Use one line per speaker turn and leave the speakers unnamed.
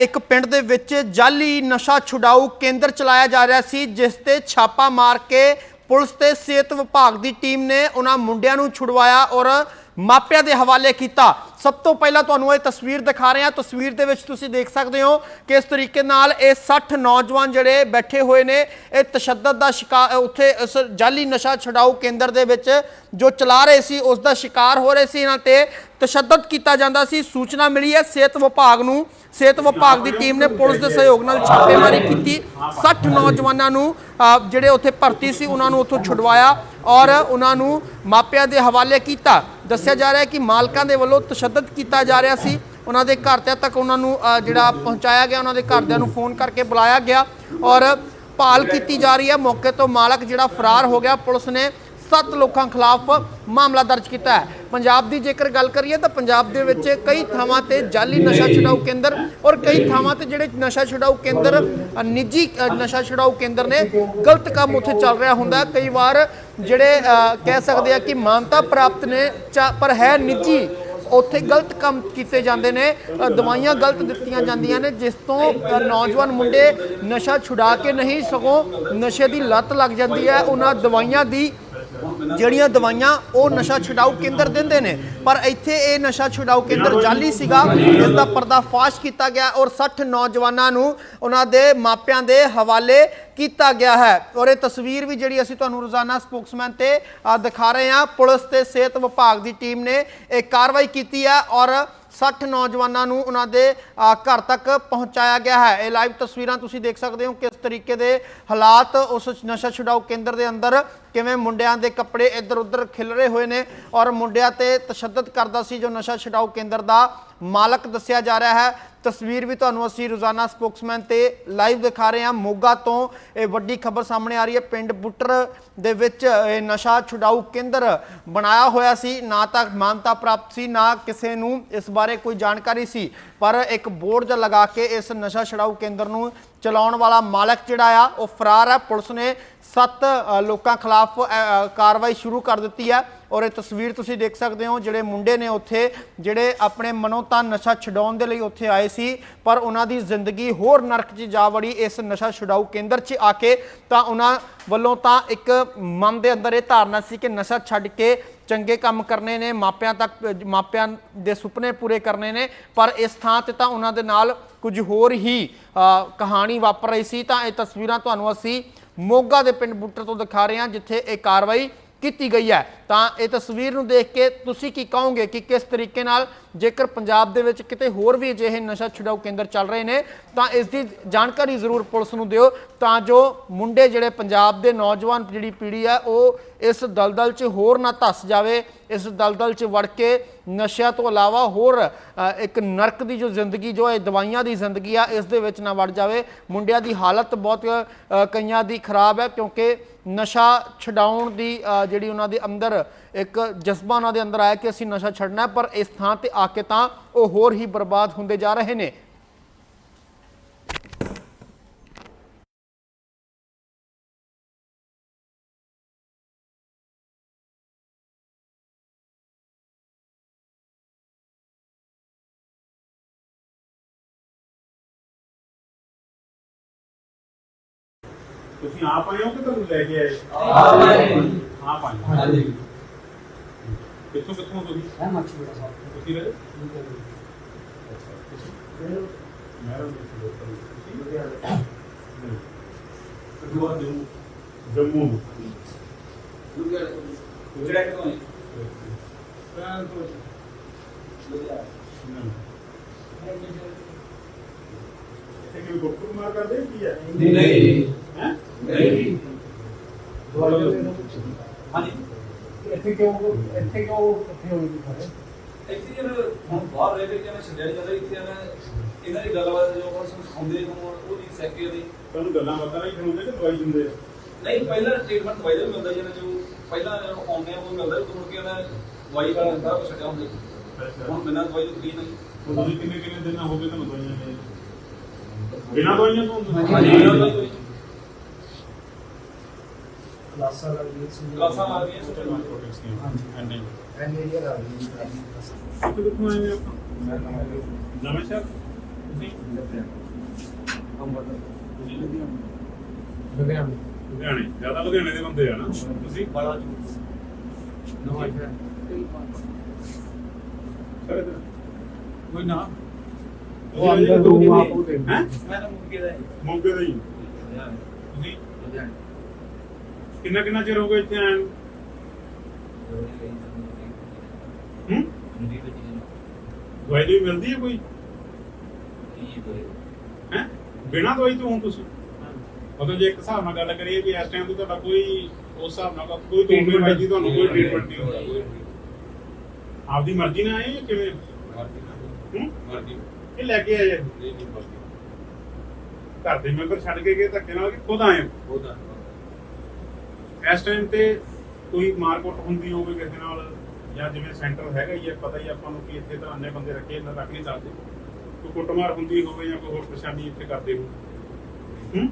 ਇੱਕ ਪਿੰਡ ਦੇ ਵਿੱਚ ਜਾਲੀ ਨਸ਼ਾ ਛੁਡਾਊ ਕੇਂਦਰ ਚਲਾਇਆ ਜਾ ਰਿਹਾ ਸੀ, ਜਿਸ ਤੇ ਛਾਪਾ ਮਾਰ ਕੇ ਪੁਲਿਸ ਤੇ ਸਿਹਤ ਵਿਭਾਗ ਦੀ ਟੀਮ ਨੇ ਉਹਨਾਂ ਮੁੰਡਿਆਂ ਨੂੰ ਛੁਡਵਾਇਆ ਔਰ ਮਾਪਿਆਂ ਦੇ ਹਵਾਲੇ ਕੀਤਾ। ਸਭ ਤੋਂ ਪਹਿਲਾਂ ਤੁਹਾਨੂੰ ਇਹ ਤਸਵੀਰ ਦਿਖਾ ਰਹੇ ਹਾਂ। ਤਸਵੀਰ ਦੇ ਵਿੱਚ ਤੁਸੀਂ ਦੇਖ ਸਕਦੇ ਹੋ ਕਿ ਇਸ ਤਰੀਕੇ ਨਾਲ ਇਹ 60 ਨੌਜਵਾਨ ਜਿਹੜੇ ਬੈਠੇ ਹੋਏ ਨੇ, ਇਹ ਤਸ਼ੱਦਦ ਦਾ ਸ਼ਿਕਾਰ ਉੱਥੇ ਇਸ ਜਾਲੀ ਨਸ਼ਾ ਛੁਡਾਊ ਕੇਂਦਰ ਦੇ ਵਿੱਚ ਜੋ ਚਲਾ ਰਹੇ ਸੀ, ਉਸ ਦਾ ਸ਼ਿਕਾਰ ਹੋ ਰਹੇ ਸੀ। ਇਹਨਾਂ ਤੇ ਤਸ਼ੱਦਦ ਕੀਤਾ ਜਾਂਦਾ ਸੀ। ਸੂਚਨਾ ਮਿਲੀ ਹੈ, ਸਿਹਤ ਵਿਭਾਗ ਨੂੰ, ਸਿਹਤ ਵਿਭਾਗ ਦੀ ਟੀਮ ਨੇ ਪੁਲਿਸ ਦੇ ਸਹਿਯੋਗ ਨਾਲ ਛਾਪੇਮਾਰੀ ਕੀਤੀ। 60 ਨੌਜਵਾਨਾਂ ਨੂੰ ਜਿਹੜੇ ਉੱਥੇ ਭਰਤੀ ਸੀ, ਉਹਨਾਂ ਨੂੰ ਉੱਥੋਂ ਛੁਡਵਾਇਆ ਔਰ ਉਹਨਾਂ ਨੂੰ ਮਾਪਿਆਂ ਦੇ ਹਵਾਲੇ ਕੀਤਾ। ਦੱਸਿਆ ਜਾ ਰਿਹਾ ਹੈ ਕਿ ਮਾਲਕਾਂ ਦੇ ਵੱਲੋਂ ਤਸ਼ੱਦਦ ਕੀਤਾ ਜਾ ਰਿਹਾ ਸੀ। ਉਹਨਾਂ ਦੇ ਘਰਦਿਆਂ ਤੱਕ ਉਹਨਾਂ ਨੂੰ ਜਿਹੜਾ ਪਹੁੰਚਾਇਆ ਗਿਆ, ਉਹਨਾਂ ਦੇ ਘਰਦਿਆਂ ਨੂੰ ਫੋਨ ਕਰਕੇ ਬੁਲਾਇਆ ਗਿਆ ਔਰ ਭਾਲ ਕੀਤੀ ਜਾ ਰਹੀ ਹੈ। ਮੌਕੇ ਤੋਂ ਮਾਲਕ ਜਿਹੜਾ ਫਰਾਰ ਹੋ ਗਿਆ, ਪੁਲਿਸ ਨੇ ਸੱਤ ਲੋਕਾਂ ਖਿਲਾਫ ਮਾਮਲਾ ਦਰਜ ਕੀਤਾ ਹੈ। ਪੰਜਾਬ ਦੀ ਜੇਕਰ ਗੱਲ ਕਰੀਏ ਤਾਂ ਪੰਜਾਬ ਦੇ ਵਿੱਚ ਕਈ ਥਾਵਾਂ ਤੇ ਜਾਲੀ ਨਸ਼ਾ ਛੁਡਾਊ ਕੇਂਦਰ ਔਰ ਕਈ ਥਾਵਾਂ ਤੇ ਜਿਹੜੇ ਨਸ਼ਾ ਛੁਡਾਊ ਕੇਂਦਰ ਨਿੱਜੀ ਨਸ਼ਾ ਛੁਡਾਊ ਕੇਂਦਰ ਨੇ ਗਲਤ ਕੰਮ ਉੱਥੇ ਚੱਲ ਰਿਹਾ ਹੁੰਦਾ। ਕਈ ਵਾਰ ਜਿਹੜੇ ਕਹਿ ਸਕਦੇ ਆ ਕਿ ਮਾਨਤਾ ਪ੍ਰਾਪਤ ਨੇ, ਚਾ- ਪਰ ਹੈ ਨਿੱਜੀ, ਉੱਥੇ ਗਲਤ ਕੰਮ ਕੀਤੇ ਜਾਂਦੇ ਨੇ ਦਵਾਈਆਂ ਗਲਤ ਦਿੱਤੀਆਂ ਜਾਂਦੀਆਂ ਨੇ, ਜਿਸ ਤੋਂ ਨੌਜਵਾਨ ਮੁੰਡੇ ਨਸ਼ਾ ਛੁਡਾ ਕੇ ਨਹੀਂ ਸਗੋਂ ਨਸ਼ੇ ਦੀ ਲੱਤ ਲੱਗ ਜਾਂਦੀ ਹੈ। ਉਹਨਾਂ ਦਵਾਈਆਂ ਦੀ ਜਿਹੜੀਆਂ ਦਵਾਈਆਂ ਉਹ ਨਸ਼ਾ ਛੁਡਾਊ ਕੇਂਦਰ ਦਿੰਦੇ ਨੇ। ਪਰ ਇੱਥੇ ਇਹ ਨਸ਼ਾ ਛੁਡਾਊ ਕੇਂਦਰ ਜਾਲੀ ਸੀਗਾ। ਇਸ ਦਾ ਪਰਦਾਫਾਸ਼ ਕੀਤਾ ਗਿਆ ਔਰ 60 ਨੌਜਵਾਨਾਂ ਨੂੰ ਉਹਨਾਂ ਦੇ ਮਾਪਿਆਂ ਦੇ ਹਵਾਲੇ ਕੀਤਾ ਗਿਆ ਹੈ। ਔਰ ਇਹ ਤਸਵੀਰ ਵੀ ਜਿਹੜੀ ਅਸੀਂ ਤੁਹਾਨੂੰ ਰੋਜ਼ਾਨਾ ਸਪੋਕਸਮੈਨ ਤੇ ਦਿਖਾ ਰਹੇ ਹਾਂ। ਪੁਲਿਸ ਤੇ ਸਿਹਤ ਵਿਭਾਗ ਦੀ ਟੀਮ ਨੇ ਇਹ ਕਾਰਵਾਈ ਕੀਤੀ ਹੈ ਔਰ 60 ਨੌਜਵਾਨਾਂ ਨੂੰ ਉਹਨਾਂ ਦੇ ਘਰ ਤੱਕ ਪਹੁੰਚਾਇਆ ਗਿਆ ਹੈ। ਇਹ ਲਾਈਵ ਤਸਵੀਰਾਂ ਤੁਸੀਂ ਦੇਖ ਸਕਦੇ ਹੋ ਕਿਸ ਤਰੀਕੇ ਦੇ ਹਾਲਾਤ ਉਸ ਨਸ਼ਾ ਛੁਡਾਊ ਕੇਂਦਰ ਦੇ ਅੰਦਰ ਕਿਵੇਂ ਮੁੰਡਿਆਂ ਦੇ ਕੱਪੜੇ ਇੱਧਰ ਉੱਧਰ ਖਿਲਰੇ ਹੋਏ ਨੇ ਔਰ ਮੁੰਡਿਆਂ ਤੇ ਤਸ਼ੱਦਦ ਕਰਦਾ ਸੀ ਜੋ ਨਸ਼ਾ ਛੁਡਾਊ ਕੇਂਦਰ ਦਾ ਮਾਲਕ ਦੱਸਿਆ ਜਾ ਰਿਹਾ ਹੈ। ਤਸਵੀਰ ਵੀ ਤੁਹਾਨੂੰ ਅਸੀਂ ਰੋਜ਼ਾਨਾ ਸਪੋਕਸਮੈਨ ਤੇ ਲਾਈਵ ਦਿਖਾ ਰਹੇ ਹਾਂ। ਮੋਗਾ ਤੋਂ ਇਹ ਵੱਡੀ ਖਬਰ ਸਾਹਮਣੇ ਆ ਰਹੀ ਹੈ। ਪਿੰਡ ਬੁੱਟਰ ਦੇ ਵਿੱਚ ਇਹ ਨਸ਼ਾ ਛੁਡਾਊ ਕੇਂਦਰ ਬਣਾਇਆ ਹੋਇਆ ਸੀ। ਨਾ ਤਾਂ ਮਾਨਤਾ ਪ੍ਰਾਪਤ ਸੀ, ਨਾ ਕਿਸੇ ਨੂੰ ਇਸ ਬਾਰੇ ਕੋਈ ਜਾਣਕਾਰੀ ਸੀ। ਪਰ ਇੱਕ ਬੋਰਡ ਜਿਹਾ ਲਗਾ ਕੇ ਇਸ ਨਸ਼ਾ ਛੁਡਾਊ ਕੇਂਦਰ ਨੂੰ ਚਲਾਉਣ ਵਾਲਾ ਮਾਲਕ ਜਿਹੜਾ ਆ, ਉਹ ਫਰਾਰ ਹੈ। ਪੁਲਿਸ ਨੇ ਸੱਤ ਲੋਕਾਂ ਖਿਲਾਫ ਕਾਰਵਾਈ ਸ਼ੁਰੂ ਕਰ ਦਿੱਤੀ ਹੈ। ਔਰ ਇਹ ਤਸਵੀਰ ਤੁਸੀਂ ਦੇਖ ਸਕਦੇ ਹੋ, ਜਿਹੜੇ ਮੁੰਡੇ ਨੇ ਉੱਥੇ, ਜਿਹੜੇ ਆਪਣੇ ਮਨੋਂ ਤਾਂ ਨਸ਼ਾ ਛਡਾਉਣ ਦੇ ਲਈ ਉੱਥੇ ਆਏ ਸੀ, ਪਰ ਉਹਨਾਂ ਦੀ ਜ਼ਿੰਦਗੀ ਹੋਰ ਨਰਕ 'ਚ ਜਾ ਵੜੀ ਇਸ ਨਸ਼ਾ ਛਡਾਊ ਕੇਂਦਰ 'ਚ ਆ ਕੇ ਤਾਂ ਉਹਨਾਂ ਵੱਲੋਂ ਤਾਂ ਇੱਕ ਮਨ ਦੇ ਅੰਦਰ ਇਹ ਧਾਰਨਾ ਸੀ ਕਿ ਨਸ਼ਾ ਛੱਡ ਕੇ ਚੰਗੇ ਕੰਮ ਕਰਨੇ ਨੇ, ਮਾਪਿਆਂ ਤੱਕ, ਮਾਪਿਆਂ ਦੇ ਸੁਪਨੇ ਪੂਰੇ ਕਰਨੇ ਨੇ, ਪਰ ਇਸ ਥਾਂ ਤੇ ਤਾਂ ਉਹਨਾਂ ਦੇ ਨਾਲ ਕੁਝ ਹੋਰ ਹੀ ਕਹਾਣੀ ਵਾਪਰ ਰਹੀ ਸੀ। ਤਾਂ ਇਹ ਤਸਵੀਰਾਂ ਤੁਹਾਨੂੰ ਅਸੀਂ ਮੋਗਾ ਦੇ ਪਿੰਡ ਬੁੱਟਰ ਤੋਂ ਦਿਖਾ ਰਹੇ ਹਾਂ, ਜਿੱਥੇ ਇਹ ਕਾਰਵਾਈ ਕੀਤੀ ਗਈ ਹੈ। ਤਾਂ ਇਹ ਤਸਵੀਰ ਨੂੰ ਦੇਖ ਕੇ ਤੁਸੀਂ ਕੀ ਕਹੋਗੇ ਕਿ ਕਿਸ ਤਰੀਕੇ ਨਾਲ ਜੇਕਰ ਪੰਜਾਬ ਦੇ ਵਿੱਚ ਕਿਤੇ ਹੋਰ ਵੀ ਅਜਿਹੇ ਨਸ਼ਾ ਛੁਡਾਊ ਕੇਂਦਰ ਚੱਲ ਰਹੇ ਨੇ, ਤਾਂ ਇਸ ਦੀ ਜਾਣਕਾਰੀ ਜ਼ਰੂਰ ਪੁਲਿਸ ਨੂੰ ਦਿਓ ਤਾਂ ਜੋ ਮੁੰਡੇ ਜਿਹੜੇ ਪੰਜਾਬ ਦੇ ਨੌਜਵਾਨ ਜਿਹੜੀ ਪੀੜ੍ਹੀ ਹੈ, ਉਹ ਇਸ ਦਲਦਲ 'ਚ ਹੋਰ ਨਾ ਧੱਸ ਜਾਵੇ ਇਸ ਦਲਦਲ 'ਚ ਵੜ ਕੇ ਨਸ਼ਿਆਂ ਤੋਂ ਇਲਾਵਾ ਹੋਰ ਇੱਕ ਨਰਕ ਦੀ ਜੋ ਜ਼ਿੰਦਗੀ, ਜੋ ਹੈ ਦਵਾਈਆਂ ਦੀ ਜ਼ਿੰਦਗੀ ਆ, ਇਸ ਦੇ ਵਿੱਚ ਨਾ ਵੜ ਜਾਵੇ। ਮੁੰਡਿਆਂ ਦੀ ਹਾਲਤ ਬਹੁਤ ਕਈਆਂ ਦੀ ਖਰਾਬ ਹੈ ਕਿਉਂਕਿ ਨਸ਼ਾ ਛਡਾਉਣ ਦੀ ਜਿਹੜੀ ਉਹਨਾਂ ਦੇ ਅੰਦਰ ਇੱਕ ਜਜ਼ਬਾ ਉਹਨਾਂ ਦੇ ਅੰਦਰ ਆਇਆ ਕਿ ਅਸੀਂ ਨਸ਼ਾ ਛੱਡਣਾ ਪਰ ਇਸ ਥਾਂ ਤੇ ਆ ਕੇ ਤਾਂ ਉਹ ਹੋਰ ਹੀ ਬਰਬਾਦ ਹੁੰਦੇ ਜਾ ਰਹੇ ਨੇ।
ਤੁਸੀਂ ਆਪ ਆਏ ਹੋ ਕਿ ਤੁਹਾਨੂੰ ਲੈ ਕੇ ਆਏ
ਆਪ ਆਏ ਹਾਂ।
ਆਪ ਆਏ ਹੋ।
ਹਾਂਜੀ।
ਕਿੱਥੋਂ ਕਿੱਥੋਂ ਤੁਸੀਂ?
ਹੈ ਮੱਛੀ ਬੜਾ ਸਾਹਿਬ
ਤੁਸੀਂ ਰਹੇ? ਮੈਂ ਤੁਸੀਂ ਜੰਮੂ। ਜੰਮੂ।
ਲੁਧਿਆਣੇ ਤੋਂ ਆਏ।
ਤਾਂ। ਤੋਂ
ਲੁਧਿਆਣਾ
ਇੱਥੇ ਕੋਈ ਗੁਪਤ ਮਾਰ ਕਰਦੇ? ਕੀ ਹੈ?
ਨਹੀਂ।
ਹੈ
ਨਹੀਂ। ਹਾਂਜੀ।
ਇੱਥੇ ਕਿਉਂ ਇੱਥੇ ਕਿਉਂ ਇੱਥੇ ਹੋਈ ਦੀ ਖੜੇ
ਇੱਥੇ ਜਦ ਹੁਣ ਬਾਹਰ ਰਹਿ ਕੇ ਜਿਵੇਂ ਛੱਡਿਆ ਜਾਂਦਾ ਇੱਥੇ ਮੈਂ ਇਹਨਾਂ ਦੀ ਗੱਲਬਾਤ ਜੋ ਹੁਣ ਸੁਣਦੇ ਨੂੰ ਉਹਦੀ ਸੈਕੇ ਦੀ
ਤੁਹਾਨੂੰ ਗੱਲਾਂ ਬਾਤਾਂ ਨਹੀਂ ਸੁਣਦੇ ਕਿ ਦਵਾਈ ਦਿੰਦੇ ਆ?
ਨਹੀਂ ਪਹਿਲਾਂ ਟ੍ਰੀਟਮੈਂਟ ਦਵਾਈ ਦਾ ਮਿਲਦਾ ਜਿਹੜਾ ਜੋ ਪਹਿਲਾਂ ਆਉਂਦੇ ਆ ਉਹ ਮਿਲਦਾ ਉਹ ਮੁੜ ਕੇ ਉਹਨੇ ਦਵਾਈ ਦਾ ਸਾਰਾ ਕੁਛ ਛੱਡਿਆ ਹੁੰਦਾ ਹੁਣ ਬਿਨਾਂ ਦਵਾਈ ਤੋਂ ਨਹੀਂ?
ਹੁਣ ਤੁਸੀਂ ਕਿੰਨੇ ਕਿੰਨੇ ਦਿਨ ਹੋ ਗਏ ਤੁਹਾਨੂੰ ਦਵਾਈਆਂ ਦੇ? ਬਿਨਾਂ ਦਵਾਈਆਂ ਤੋਂ
ਹਾਂਜੀ
ਕਲਾਸਾਂ ਲੱਗਦੀਆਂ ਸੀ।
ਕਲਾਸਾਂ ਲੱਗਦੀਆਂ ਸੀ।
ਹਾਂਜੀ।
ਐਨ ਏਰੀਆ ਲੱਗਦੀ ਸੀ
ਕਿੱਥੋਂ ਆਏ ਆਪਾਂ ਨਵੇਂ ਸ਼ਹਿਰ? ਤੁਸੀਂ? ਤੁਸੀਂ
ਲੁਧਿਆਣੇ।
ਲੁਧਿਆਣੇ। ਜ਼ਿਆਦਾ ਲੁਧਿਆਣੇ ਦੇ ਬੰਦੇ ਆ ਨਾ। ਤੁਸੀਂ?
ਬੜਾ
ਸਾਰੇ ਤੇ
ਕੋਈ ਨਾ।
ਉਹ ਅੰਦਰ ਰੂਮ ਆਪ ਦੇ।
ਹੈਂ?
ਮੈਂ ਤਾਂ ਮੁੱਕੇ ਦਾ
ਮੋਗੇ ਦਾ ਹੀ। ਤੁਸੀਂ? ਕਿੰਨਾ ਕਿੰਨਾ ਚਿਰ ਹੋ ਗਿਆ ਇੱਥੇ ਆਏ ਨੂੰ? ਹੂੰ? ਦਵਾਈ ਦੀ ਮਿਲਦੀ ਹੈ ਕੋਈ? ਹੈ? ਬਿਨਾਂ ਦਵਾਈ ਤੋਂ ਹੁਣ ਤੁਸੀਂ? ਮਤਲਬ ਜੇ ਇੱਕ ਹਿਸਾਬ ਨਾਲ ਗੱਲ ਕਰੀਏ ਕਿ ਇਸ ਟਾਈਮ ਤੇ ਤੁਹਾਡਾ ਕੋਈ ਉਸ ਹਿਸਾਬ ਨਾਲ ਕੋਈ ਟ੍ਰੀਟਮੈਂਟ ਹੈ ਜੀ ਤੁਹਾਨੂੰ ਕੋਈ ਟ੍ਰੀਟਮੈਂਟ ਨਹੀਂ ਹੁੰਦਾ ਕੋਈ ਆਪਦੀ ਮਰਜ਼ੀ ਨਾਲ ਆਏ ਜਾਂ ਕਿਵੇਂ? ਹੂੰ? ਇਹ ਲੈ ਕੇ ਆਏ ਆ? ਘਰ ਦੇ ਮੈਂਬਰ ਛੱਡ ਕੇ ਗਏ ਧੱਕੇ ਨਾਲ ਕਿ ਖੁਦ ਆਏ ਹੋ? ਇਸ ਟਾਈਮ ਤੇ ਕੋਈ ਮਾਰਕੁੱਟ ਹੁੰਦੀ ਹੋਵੇ ਕਿਸੇ ਨਾਲ ਜਾਂ ਜਿਵੇਂ ਸੈਂਟਰ ਹੈਗਾ ਹੀ ਹੈ ਪਤਾ ਹੀ ਆਪਾਂ ਨੂੰ ਕਿ ਇੱਥੇ ਤਾਂ ਅੰਨੇ ਬੰਦੇ ਰੱਖੇ ਇਹਨਾਂ ਰੱਖ ਨਹੀਂ ਸਕਦੇ। ਕੋਈ ਕੁੱਟਮਾਰ ਹੁੰਦੀ ਹੋਵੇ ਜਾਂ ਕੋਈ ਹੋਰ ਪਰੇਸ਼ਾਨੀ ਇੱਥੇ ਕਰਦੇ ਹੋ ਹੂੰ?